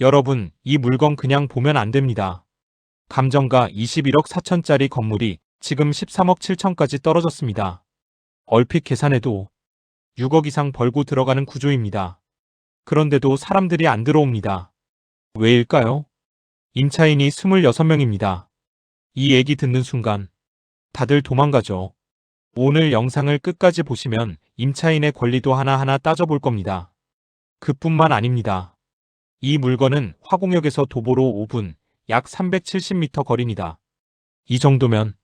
여러분, 이 물건 그냥 보면 안 됩니다. 감정가 21억 4천짜리 건물이 지금 13억 7천까지 떨어졌습니다. 얼핏 계산해도 6억 이상 벌고 들어가는 구조입니다. 그런데도 사람들이 안 들어옵니다. 왜일까요? 임차인이 26명입니다. 이 얘기 듣는 순간 다들 도망가죠. 오늘 영상을 끝까지 보시면 임차인의 권리도 하나하나 따져볼 겁니다. 그뿐만 아닙니다. 이 물건은 화공역에서 도보로 5분, 약 370m 거리입니다. 이 정도면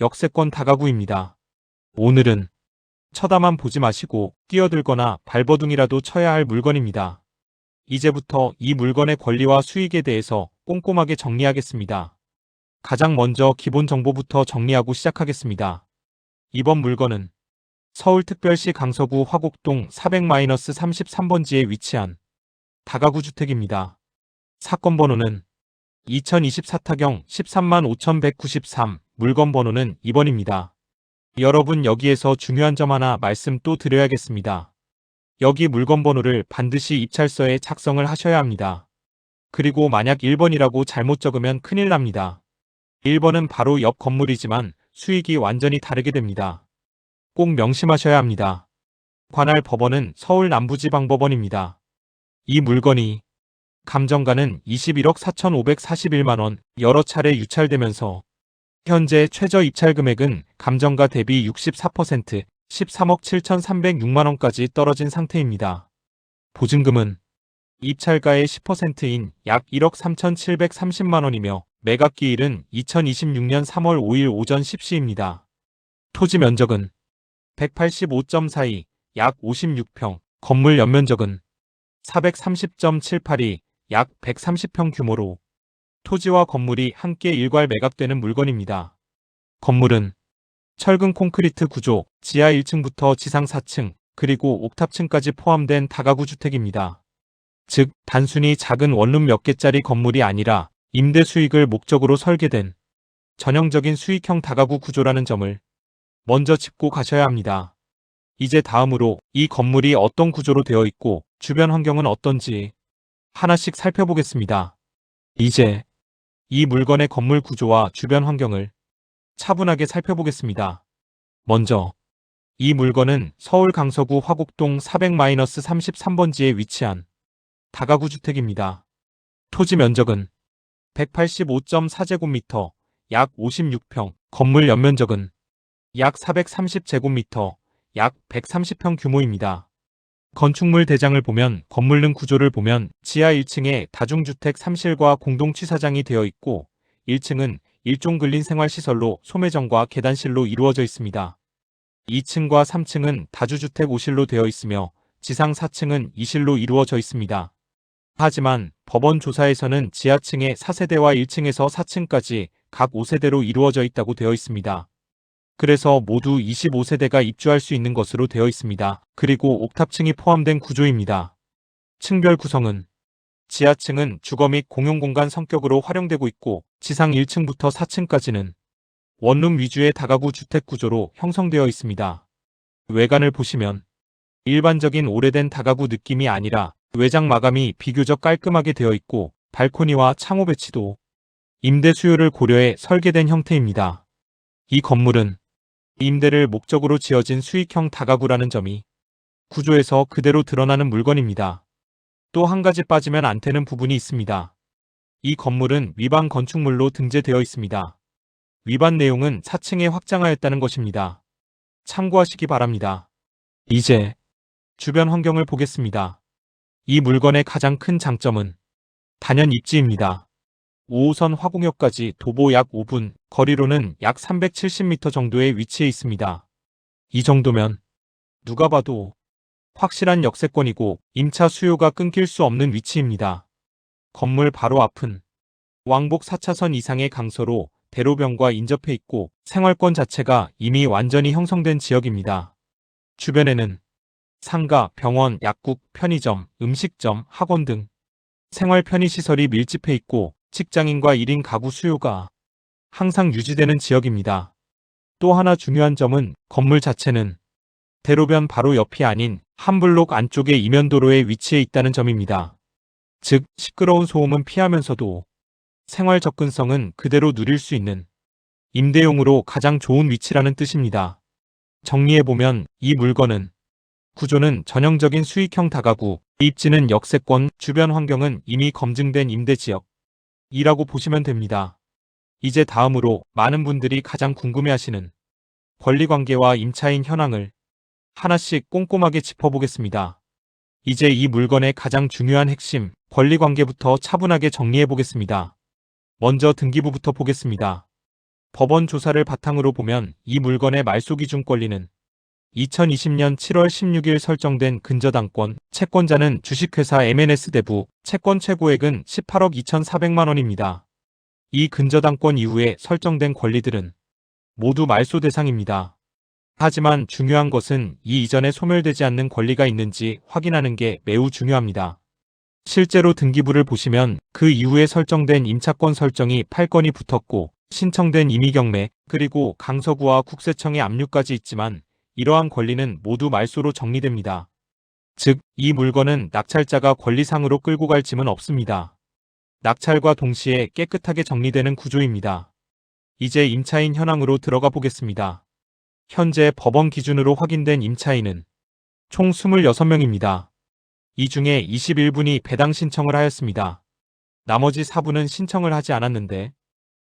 역세권 다가구입니다. 오늘은 쳐다만 보지 마시고 뛰어들거나 발버둥이라도 쳐야 할 물건입니다. 이제부터 이 물건의 권리와 수익에 대해서 꼼꼼하게 정리하겠습니다. 가장 먼저 기본 정보부터 정리하고 시작하겠습니다. 이번 물건은 서울특별시 강서구 화곡동 400-33번지에 위치한 다가구 주택입니다. 사건 번호는 2024 타경 13만 5193 물건 번호는 2번입니다. 여러분 여기에서 중요한 점 하나 말씀 또 드려야겠습니다. 여기 물건 번호를 반드시 입찰서에 작성을 하셔야 합니다. 그리고 만약 1번이라고 잘못 적으면 큰일 납니다. 1번은 바로 옆 건물이지만 수익이 완전히 다르게 됩니다. 꼭 명심하셔야 합니다. 관할 법원은 서울 남부지방법원입니다. 이 물건이 감정가는 21억 4,541만 원 여러 차례 유찰되면서 현재 최저 입찰 금액은 감정가 대비 64% 13억 7,306만 원까지 떨어진 상태입니다. 보증금은 입찰가의 10%인 약 1억 3,730만 원이며 매각기일은 2026년 3월 5일 오전 10시입니다. 토지 면적은 185.42, 약 56평, 건물 연면적은 430.78이 약 130평 규모로 토지와 건물이 함께 일괄 매각되는 물건입니다. 건물은 철근 콘크리트 구조, 지하 1층부터 지상 4층, 그리고 옥탑층까지 포함된 다가구 주택입니다. 즉, 단순히 작은 원룸 몇 개짜리 건물이 아니라 임대 수익을 목적으로 설계된 전형적인 수익형 다가구 구조라는 점을 먼저 짚고 가셔야 합니다. 이제 다음으로 이 건물이 어떤 구조로 되어 있고 주변 환경은 어떤지 하나씩 살펴보겠습니다. 이제 이 물건의 건물 구조와 주변 환경을 차분하게 살펴보겠습니다. 먼저 이 물건은 서울 강서구 화곡동 400-33번지에 위치한 다가구 주택입니다. 토지 면적은 185.4제곱미터, 약 56평, 건물 연면적은 약 430제곱미터, 약 130평 규모입니다. 건축물 대장을 보면 건물능 구조를 보면 지하 1층에 다중주택 3실과 공동취사장이 되어 있고 1층은 일종 근린 생활시설로 소매점과 계단실로 이루어져 있습니다. 2층과 3층은 다주주택 5실로 되어 있으며 지상 4층은 2실로 이루어져 있습니다. 하지만 법원 조사에서는 지하층의 4세대와 1층에서 4층까지 각 5세대로 이루어져 있다고 되어 있습니다. 그래서 모두 25세대가 입주할 수 있는 것으로 되어 있습니다. 그리고 옥탑층이 포함된 구조입니다. 층별 구성은 지하층은 주거 및 공용공간 성격으로 활용되고 있고 지상 1층부터 4층까지는 원룸 위주의 다가구 주택 구조로 형성되어 있습니다. 외관을 보시면 일반적인 오래된 다가구 느낌이 아니라 외장 마감이 비교적 깔끔하게 되어 있고 발코니와 창호 배치도 임대 수요를 고려해 설계된 형태입니다. 이 건물은 임대를 목적으로 지어진 수익형 다가구라는 점이 구조에서 그대로 드러나는 물건입니다. 또 한 가지 빠지면 안 되는 부분이 있습니다. 이 건물은 위반 건축물로 등재되어 있습니다. 위반 내용은 4층에 확장하였다는 것입니다. 참고하시기 바랍니다. 이제 주변 환경을 보겠습니다. 이 물건의 가장 큰 장점은 단연 입지입니다. 5호선 화공역까지 도보 약 5분, 거리로는 약 370m 정도의 위치해 있습니다. 이 정도면 누가 봐도 확실한 역세권이고 임차 수요가 끊길 수 없는 위치입니다. 건물 바로 앞은 왕복 4차선 이상의 강서로 대로변과 인접해 있고 생활권 자체가 이미 완전히 형성된 지역입니다. 주변에는 상가, 병원, 약국, 편의점, 음식점, 학원 등 생활 편의시설이 밀집해 있고 직장인과 1인 가구 수요가 항상 유지되는 지역입니다. 또 하나 중요한 점은 건물 자체는 대로변 바로 옆이 아닌 한 블록 안쪽의 이면도로에 위치해 있다는 점입니다. 즉 시끄러운 소음은 피하면서도 생활 접근성은 그대로 누릴 수 있는 임대용으로 가장 좋은 위치라는 뜻입니다. 정리해보면 이 물건은 구조는 전형적인 수익형 다가구, 입지는 역세권, 주변 환경은 이미 검증된 임대지역 이라고 보시면 됩니다. 이제 다음으로 많은 분들이 가장 궁금해하시는 권리관계와 임차인 현황을 하나씩 꼼꼼하게 짚어보겠습니다. 이제 이 물건의 가장 중요한 핵심, 권리관계부터 차분하게 정리해보겠습니다. 먼저 등기부부터 보겠습니다. 법원 조사를 바탕으로 보면 이 물건의 말소 기준 권리는 2020년 7월 16일 설정된 근저당권, 채권자는 주식회사 MNS 대부, 채권 최고액은 18억 2,400만 원입니다. 이 근저당권 이후에 설정된 권리들은 모두 말소 대상입니다. 하지만 중요한 것은 이 이전에 소멸되지 않는 권리가 있는지 확인하는 게 매우 중요합니다. 실제로 등기부를 보시면 그 이후에 설정된 임차권 설정이 8건이 붙었고 신청된 임의경매 그리고 강서구와 국세청의 압류까지 있지만 이러한 권리는 모두 말소로 정리됩니다. 즉, 이 물건은 낙찰자가 권리상으로 끌고 갈 짐은 없습니다. 낙찰과 동시에 깨끗하게 정리되는 구조입니다. 이제 임차인 현황으로 들어가 보겠습니다. 현재 법원 기준으로 확인된 임차인은 총 26명입니다. 이 중에 21분이 배당 신청을 하였습니다. 나머지 4분은 신청을 하지 않았는데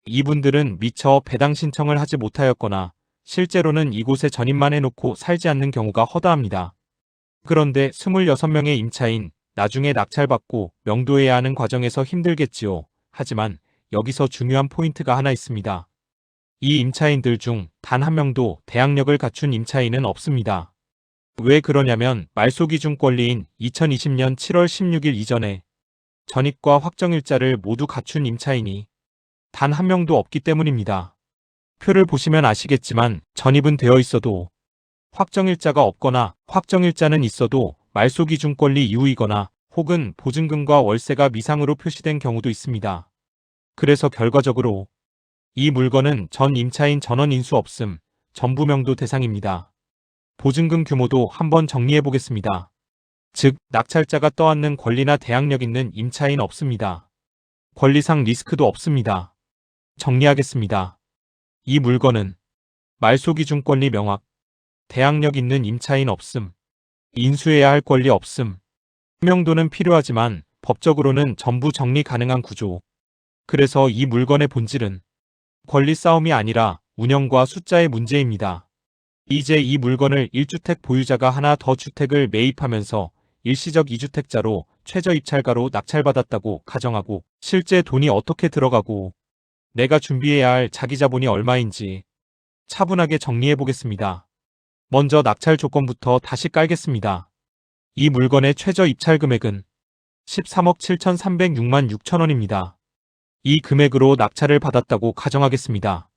이분들은 미처 배당 신청을 하지 못하였거나 실제로는 이곳에 전입만 해놓고 살지 않는 경우가 허다합니다. 그런데 26명의 임차인, 나중에 낙찰받고 명도해야 하는 과정에서 힘들겠지요. 하지만 여기서 중요한 포인트가 하나 있습니다. 이 임차인들 중 단 한 명도 대항력을 갖춘 임차인은 없습니다. 왜 그러냐면 말소 기준 권리인 2020년 7월 16일 이전에 전입과 확정일자를 모두 갖춘 임차인이 단 한 명도 없기 때문입니다. 표를 보시면 아시겠지만 전입은 되어 있어도 확정일자가 없거나 확정일자는 있어도 말소 기준 권리 이후이거나 혹은 보증금과 월세가 미상으로 표시된 경우도 있습니다. 그래서 결과적으로 이 물건은 전 임차인 전원 인수 없음, 전부 명도 대상입니다. 보증금 규모도 한번 정리해 보겠습니다. 즉, 낙찰자가 떠안는 권리나 대항력 있는 임차인 없습니다. 권리상 리스크도 없습니다. 정리하겠습니다. 이 물건은 말소 기준 권리 명확, 대항력 있는 임차인 없음, 인수해야 할 권리 없음, 명도는 필요하지만 법적으로는 전부 정리 가능한 구조. 그래서 이 물건의 본질은 권리 싸움이 아니라 운영과 숫자의 문제입니다. 이제 이 물건을 1주택 보유자가 하나 더 주택을 매입하면서 일시적 2주택자로 최저 입찰가로 낙찰받았다고 가정하고 실제 돈이 어떻게 들어가고 내가 준비해야 할 자기 자본이 얼마인지 차분하게 정리해 보겠습니다. 먼저 낙찰 조건부터 다시 깔겠습니다. 이 물건의 최저 입찰 금액은 13억 7,306만 6천 원입니다. 이 금액으로 낙찰을 받았다고 가정하겠습니다.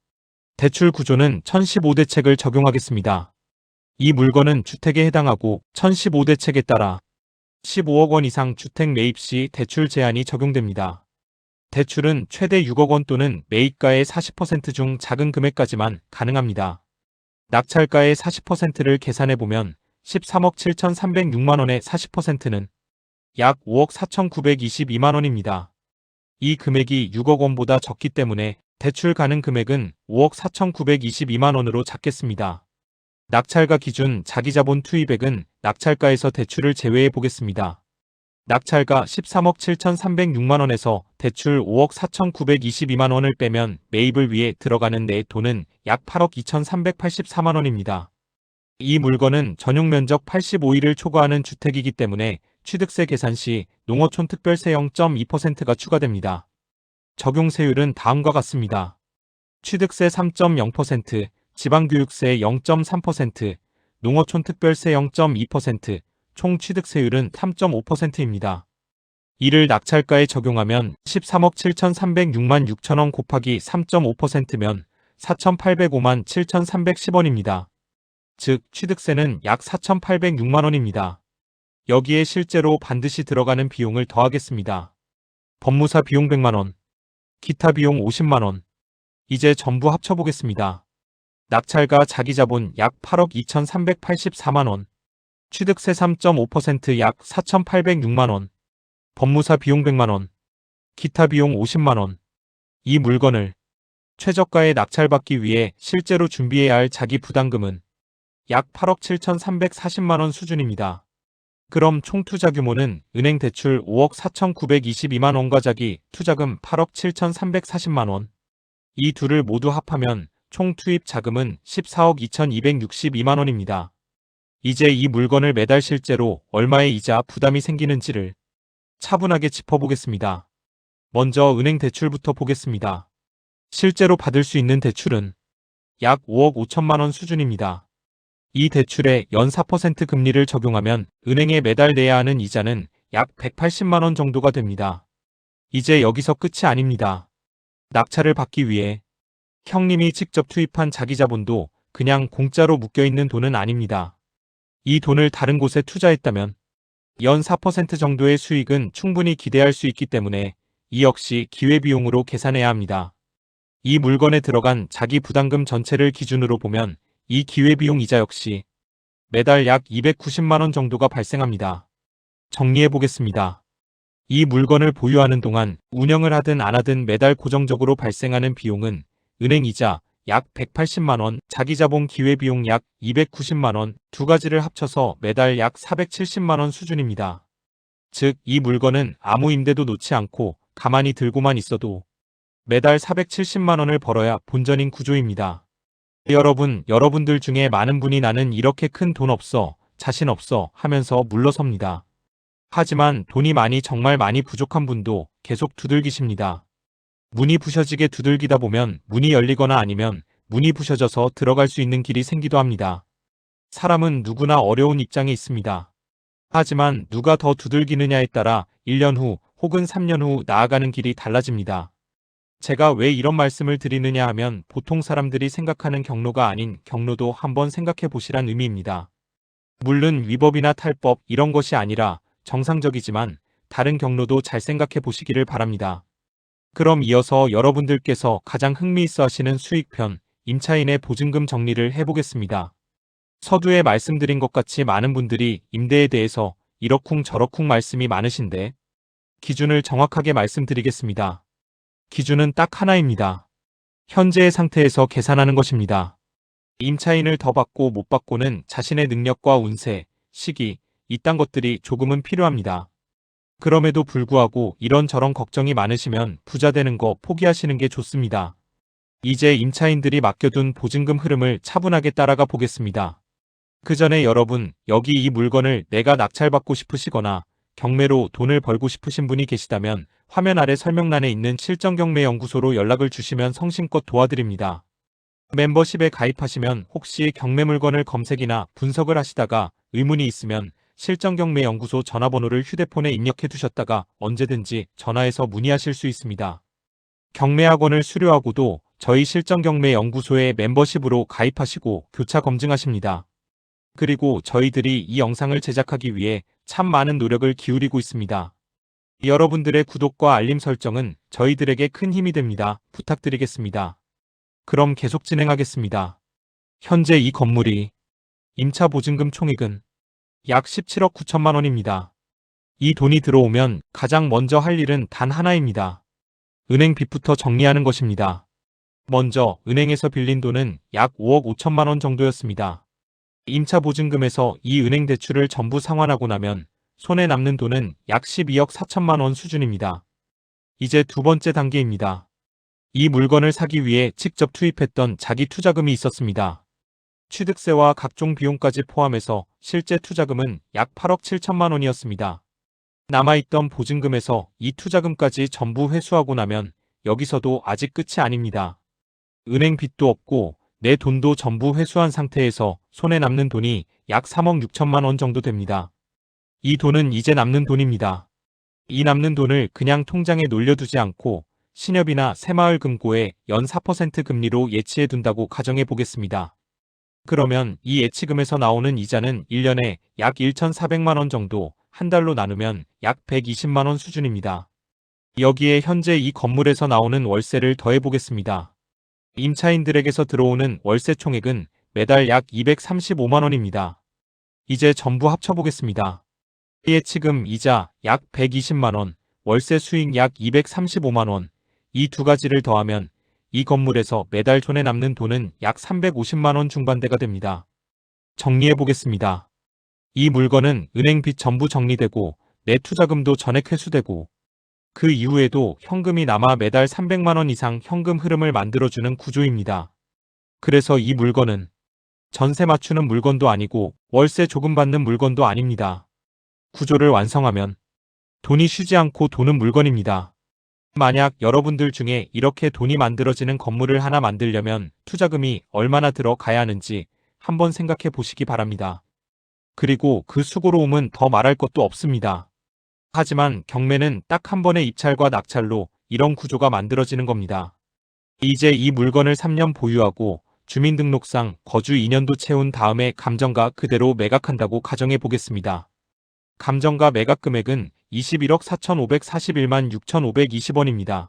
대출 구조는 1015대 책을 적용하겠습니다. 이 물건은 주택에 해당하고 1015대 책에 따라 15억 원 이상 주택 매입 시 대출 제한이 적용됩니다. 대출은 최대 6억 원 또는 매입가의 40%중 작은 금액까지만 가능합니다. 낙찰가의 40%를 계산해보면 13억 7,306만 원의 40%는 약 5억 4,922만 원입니다. 이 금액이 6억 원보다 적기 때문에 대출 가능 금액은 5억 4,922만 원으로 잡겠습니다. 낙찰가 기준 자기자본 투입액은 낙찰가에서 대출을 제외해 보겠습니다. 낙찰가 13억 7,306만 원에서 대출 5억 4,922만 원을 빼면 매입을 위해 들어가는 내 돈은 약 8억 2,384만 원입니다. 이 물건은 전용 면적 85일을 초과하는 주택이기 때문에 취득세 계산 시 농어촌 특별세 0.2%가 추가됩니다. 적용세율은 다음과 같습니다. 취득세 3.0%, 지방교육세 0.3%, 농어촌 특별세 0.2%, 총 취득세율은 3.5%입니다. 이를 낙찰가에 적용하면 13억 7,306만 6천원 곱하기 3.5%면 4,805만 7,310원입니다. 즉 취득세는 약 4,806만 원입니다. 여기에 실제로 반드시 들어가는 비용을 더하겠습니다. 법무사 비용 100만 원, 기타 비용 50만 원. 이제 전부 합쳐보겠습니다. 낙찰가 자기자본 약 8억 2,384만 원, 취득세 3.5%약 4,806만 원, 법무사 비용 100만원, 기타 비용 50만원. 이 물건을 최저가에 낙찰받기 위해 실제로 준비해야 할 자기 부담금은 약 8억 7,340만원 수준입니다. 그럼 총 투자 규모는 은행 대출 5억 4,922만 원과 자기 투자금 8억 7,340만 원. 이 둘을 모두 합하면 총 투입 자금은 14억 2,262만 원입니다. 이제 이 물건을 매달 실제로 얼마의 이자 부담이 생기는지를 차분하게 짚어보겠습니다. 먼저 은행 대출부터 보겠습니다. 실제로 받을 수 있는 대출은 약 5억 5천만 원 수준입니다. 이 대출에 연 4% 금리를 적용하면 은행에 매달 내야 하는 이자는 약 180만 원 정도가 됩니다. 이제 여기서 끝이 아닙니다. 낙찰을 받기 위해 형님이 직접 투입한 자기 자본도 그냥 공짜로 묶여있는 돈은 아닙니다. 이 돈을 다른 곳에 투자했다면 연 4% 정도의 수익은 충분히 기대할 수 있기 때문에 이 역시 기회비용으로 계산해야 합니다. 이 물건에 들어간 자기 부담금 전체를 기준으로 보면 이 기회비용 이자 역시 매달 약 290만원 정도가 발생합니다. 정리해 보겠습니다. 이 물건을 보유하는 동안 운영을 하든 안 하든 매달 고정적으로 발생하는 비용은 은행 이자 약 180만원, 자기자본 기회비용 약 290만원 두 가지를 합쳐서 매달 약 470만원 수준입니다. 즉, 이 물건은 아무 임대도 놓지 않고 가만히 들고만 있어도 매달 470만원을 벌어야 본전인 구조입니다. 여러분, 여러분들 중에 많은 분이 나는 이렇게 큰 돈 없어, 자신 없어 하면서 물러섭니다. 하지만 돈이 많이 정말 많이 부족한 분도 계속 두들기십니다. 문이 부셔지게 두들기다 보면 문이 열리거나 아니면 문이 부셔져서 들어갈 수 있는 길이 생기도 합니다. 사람은 누구나 어려운 입장에 있습니다. 하지만 누가 더 두들기느냐에 따라 1년 후 혹은 3년 후 나아가는 길이 달라집니다. 제가 왜 이런 말씀을 드리느냐 하면 보통 사람들이 생각하는 경로가 아닌 경로도 한번 생각해 보시란 의미입니다. 물론 위법이나 탈법 이런 것이 아니라 정상적이지만 다른 경로도 잘 생각해 보시기를 바랍니다. 그럼 이어서 여러분들께서 가장 흥미있어 하시는 수익편, 임차인의 보증금 정리를 해보겠습니다. 서두에 말씀드린 것 같이 많은 분들이 임대에 대해서 이러쿵 저러쿵 말씀이 많으신데 기준을 정확하게 말씀드리겠습니다. 기준은 딱 하나입니다. 현재의 상태에서 계산하는 것입니다. 임차인을 더 받고 못 받고는 자신의 능력과 운세, 시기, 이딴 것들이 조금은 필요합니다. 그럼에도 불구하고 이런저런 걱정이 많으시면 부자 되는 거 포기하시는 게 좋습니다. 이제 임차인들이 맡겨둔 보증금 흐름을 차분하게 따라가 보겠습니다. 그 전에 여러분, 여기 이 물건을 내가 낙찰받고 싶으시거나 경매로 돈을 벌고 싶으신 분이 계시다면 화면 아래 설명란에 있는 실전경매연구소로 연락을 주시면 성심껏 도와드립니다. 멤버십에 가입하시면 혹시 경매 물건을 검색이나 분석을 하시다가 의문이 있으면 실전경매연구소 전화번호를 휴대폰에 입력해 두셨다가 언제든지 전화해서 문의하실 수 있습니다. 경매학원을 수료하고도 저희 실전경매연구소의 멤버십으로 가입하시고 교차 검증하십니다. 그리고 저희들이 이 영상을 제작하기 위해 참 많은 노력을 기울이고 있습니다. 여러분들의 구독과 알림 설정은 저희들에게 큰 힘이 됩니다. 부탁드리겠습니다. 그럼 계속 진행하겠습니다. 현재 이 건물이 임차 보증금 총액은 약 17억 9천만 원입니다. 이 돈이 들어오면 가장 먼저 할 일은 단 하나입니다. 은행 빚부터 정리하는 것입니다. 먼저 은행에서 빌린 돈은 약 5억 5천만 원 정도였습니다. 임차 보증금에서 이 은행 대출을 전부 상환하고 나면 손에 남는 돈은 약 12억 4천만 원 수준입니다. 이제 두 번째 단계입니다. 이 물건을 사기 위해 직접 투입했던 자기 투자금이 있었습니다. 취득세와 각종 비용까지 포함해서 실제 투자금은 약 8억 7천만 원이었습니다. 남아있던 보증금에서 이 투자금까지 전부 회수하고 나면 여기서도 아직 끝이 아닙니다. 은행 빚도 없고 내 돈도 전부 회수한 상태에서 손에 남는 돈이 약 3억 6천만 원 정도 됩니다. 이 돈은 이제 남는 돈입니다. 이 남는 돈을 그냥 통장에 놀려두지 않고 신협이나 새마을금고에 연 4% 금리로 예치해 둔다고 가정해 보겠습니다. 그러면 이 예치금에서 나오는 이자는 1년에 약 1,400만 원 정도, 한 달로 나누면 약 120만 원 수준입니다. 여기에 현재 이 건물에서 나오는 월세를 더해 보겠습니다. 임차인들에게서 들어오는 월세 총액은 매달 약 235만 원입니다. 이제 전부 합쳐보겠습니다. 예치금 이자 약 120만원, 월세 수익 약 235만원, 이 두 가지를 더하면 이 건물에서 매달 손에 남는 돈은 약 350만원 중반대가 됩니다. 정리해 보겠습니다. 이 물건은 은행 빚 전부 정리되고 내 투자금도 전액 회수되고 그 이후에도 현금이 남아 매달 300만원 이상 현금 흐름을 만들어주는 구조입니다. 그래서 이 물건은 전세 맞추는 물건도 아니고 월세 조금 받는 물건도 아닙니다. 구조를 완성하면 돈이 쉬지 않고 도는 물건입니다. 만약 여러분들 중에 이렇게 돈이 만들어지는 건물을 하나 만들려면 투자금이 얼마나 들어가야 하는지 한번 생각해 보시기 바랍니다. 그리고 그 수고로움은 더 말할 것도 없습니다. 하지만 경매는 딱 한 번의 입찰과 낙찰로 이런 구조가 만들어지는 겁니다. 이제 이 물건을 3년 보유하고 주민등록상 거주 2년도 채운 다음에 감정가 그대로 매각한다고 가정해 보겠습니다. 감정가 매각 금액은 21억 4,541만 6,520원입니다.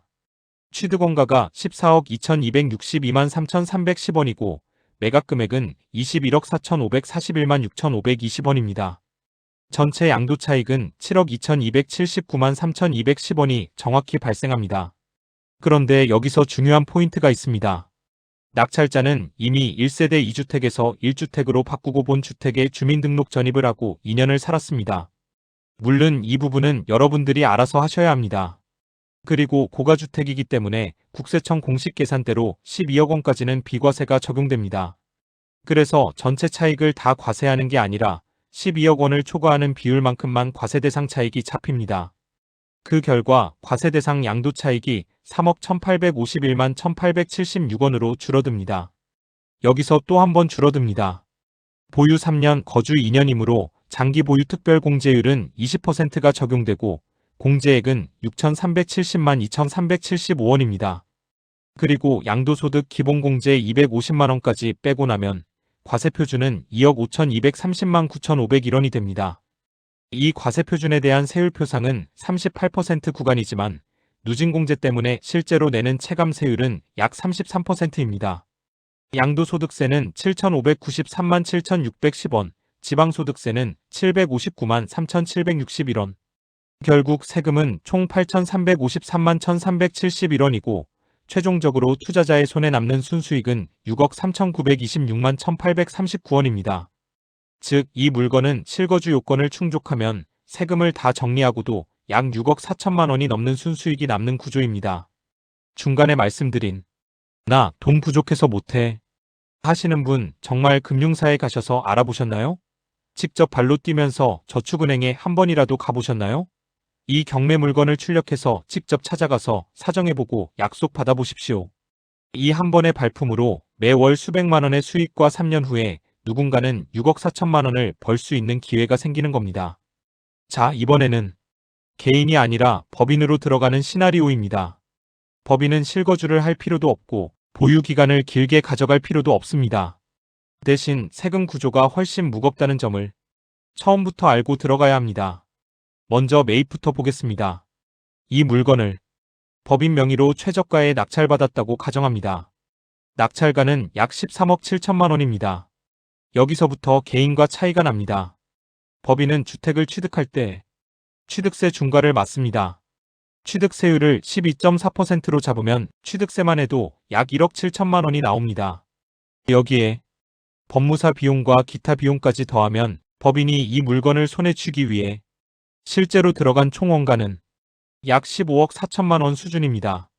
취득원가가 14억 2,262만 3,310원이고 매각 금액은 21억 4,541만 6,520원입니다. 전체 양도 차익은 7억 2,279만 3,210원이 정확히 발생합니다. 그런데 여기서 중요한 포인트가 있습니다. 낙찰자는 이미 1세대 2주택에서 1주택으로 바꾸고 본 주택에 주민등록 전입을 하고 2년을 살았습니다. 물론 이 부분은 여러분들이 알아서 하셔야 합니다. 그리고 고가주택이기 때문에 국세청 공식 계산대로 12억 원까지는 비과세가 적용됩니다. 그래서 전체 차익을 다 과세하는 게 아니라 12억 원을 초과하는 비율만큼만 과세 대상 차익이 잡힙니다. 그 결과 과세 대상 양도 차익이 3억 1851만 1876원으로 줄어듭니다. 여기서 또 한 번 줄어듭니다. 보유 3년, 거주 2년이므로 장기 보유 특별 공제율은 20%가 적용되고 공제액은 6,370만 2,375원입니다. 그리고 양도소득 기본공제 250만원까지 빼고 나면 과세표준은 2억 5,230만 9,501원이 됩니다. 이 과세표준에 대한 세율표상은 38% 구간이지만 누진공제 때문에 실제로 내는 체감세율은 약 33%입니다. 양도소득세는 7,593만 7,610원, 지방소득세는 759만 3,761원. 결국 세금은 총 8,353만 1,371원이고 최종적으로 투자자의 손에 남는 순수익은 6억 3,926만 1,839원입니다. 즉, 이 물건은 실거주 요건을 충족하면 세금을 다 정리하고도 약 6억 4천만 원이 넘는 순수익이 남는 구조입니다. 중간에 말씀드린 나 돈 부족해서 못해 하시는 분 정말 금융사에 가셔서 알아보셨나요? 직접 발로 뛰면서 저축은행에 한 번이라도 가보셨나요? 이 경매 물건을 출력해서 직접 찾아가서 사정해보고 약속 받아보십시오. 이 한 번의 발품으로 매월 수백만 원의 수익과 3년 후에 누군가는 6억 4천만 원을 벌 수 있는 기회가 생기는 겁니다. 자, 이번에는 개인이 아니라 법인으로 들어가는 시나리오입니다. 법인은 실거주를 할 필요도 없고 보유 기간을 길게 가져갈 필요도 없습니다. 대신 세금 구조가 훨씬 무겁다는 점을 처음부터 알고 들어가야 합니다. 먼저 매입부터 보겠습니다. 이 물건을 법인 명의로 최저가에 낙찰받았다고 가정합니다. 낙찰가는 약 13억 7천만 원입니다. 여기서부터 개인과 차이가 납니다. 법인은 주택을 취득할 때 취득세 중과를 맞습니다. 취득세율을 12.4%로 잡으면 취득세만 해도 약 1억 7천만 원이 나옵니다. 여기에 법무사 비용과 기타 비용까지 더하면 법인이 이 물건을 손에 쥐기 위해 실제로 들어간 총 원가는 약 15억 4천만 원 수준입니다.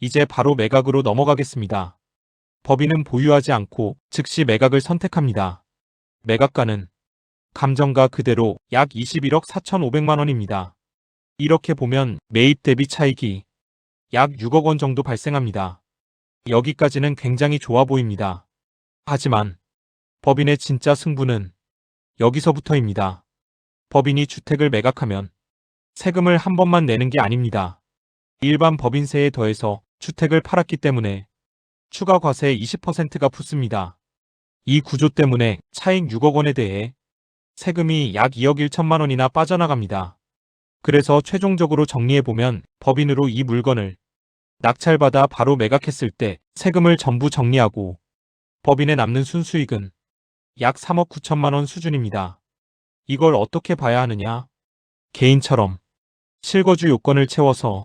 이제 바로 매각으로 넘어가겠습니다. 법인은 보유하지 않고 즉시 매각을 선택합니다. 매각가는 감정가 그대로 약 21억 4천5백만 원입니다. 이렇게 보면 매입 대비 차익이 약 6억 원 정도 발생합니다. 여기까지는 굉장히 좋아 보입니다. 하지만 법인의 진짜 승부는 여기서부터입니다. 법인이 주택을 매각하면 세금을 한 번만 내는 게 아닙니다. 일반 법인세에 더해서 주택을 팔았기 때문에 추가 과세 20%가 붙습니다. 이 구조 때문에 차익 6억 원에 대해 세금이 약 2억 1천만 원이나 빠져나갑니다. 그래서 최종적으로 정리해보면 법인으로 이 물건을 낙찰받아 바로 매각했을 때 세금을 전부 정리하고 법인에 남는 순수익은 약 3억 9천만 원 수준입니다. 이걸 어떻게 봐야 하느냐? 개인처럼 실거주 요건을 채워서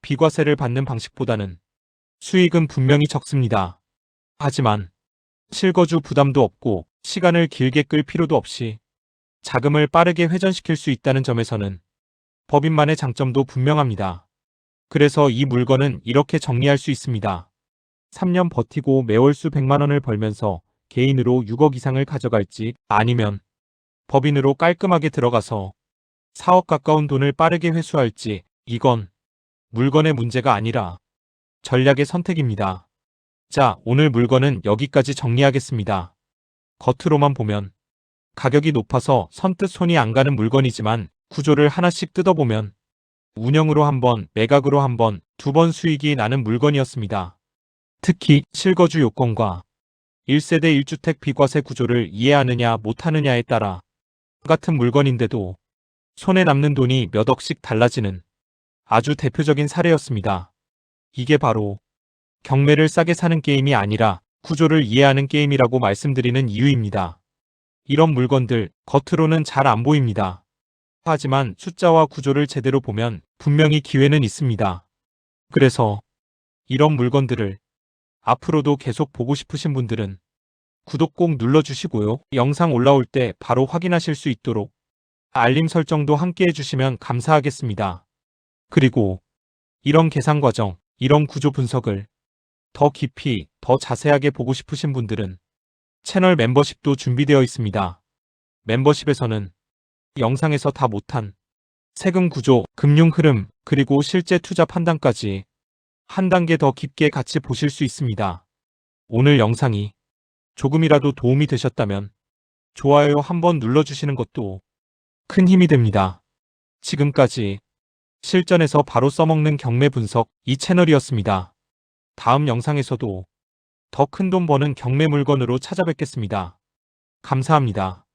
비과세를 받는 방식보다는 수익은 분명히 적습니다. 하지만 실거주 부담도 없고 시간을 길게 끌 필요도 없이 자금을 빠르게 회전시킬 수 있다는 점에서는 법인만의 장점도 분명합니다. 그래서 이 물건은 이렇게 정리할 수 있습니다. 3년 버티고 매월 수 100만 원을 벌면서 개인으로 6억 이상을 가져갈지 아니면 법인으로 깔끔하게 들어가서 4억 가까운 돈을 빠르게 회수할지 이건 물건의 문제가 아니라 전략의 선택입니다. 자, 오늘 물건은 여기까지 정리하겠습니다. 겉으로만 보면 가격이 높아서 선뜻 손이 안 가는 물건이지만 구조를 하나씩 뜯어보면 운영으로 한 번, 매각으로 한 번, 두 번 수익이 나는 물건이었습니다. 특히 실거주 요건과 1세대 1주택 비과세 구조를 이해하느냐 못하느냐에 따라 같은 물건인데도 손에 남는 돈이 몇 억씩 달라지는 아주 대표적인 사례였습니다. 이게 바로 경매를 싸게 사는 게임이 아니라 구조를 이해하는 게임이라고 말씀드리는 이유입니다. 이런 물건들 겉으로는 잘 안 보입니다. 하지만 숫자와 구조를 제대로 보면 분명히 기회는 있습니다. 그래서 이런 물건들을 앞으로도 계속 보고 싶으신 분들은 구독 꼭 눌러주시고요. 영상 올라올 때 바로 확인하실 수 있도록 알림 설정도 함께 해주시면 감사하겠습니다. 그리고 이런 계산 과정, 이런 구조 분석을 더 깊이, 더 자세하게 보고 싶으신 분들은 채널 멤버십도 준비되어 있습니다. 멤버십에서는 영상에서 다 못한 세금 구조, 금융 흐름, 그리고 실제 투자 판단까지 한 단계 더 깊게 같이 보실 수 있습니다. 오늘 영상이 조금이라도 도움이 되셨다면 좋아요 한번 눌러주시는 것도 큰 힘이 됩니다. 지금까지 실전에서 바로 써먹는 경매 분석 이 채널이었습니다. 다음 영상에서도 더 큰 돈 버는 경매 물건으로 찾아뵙겠습니다. 감사합니다.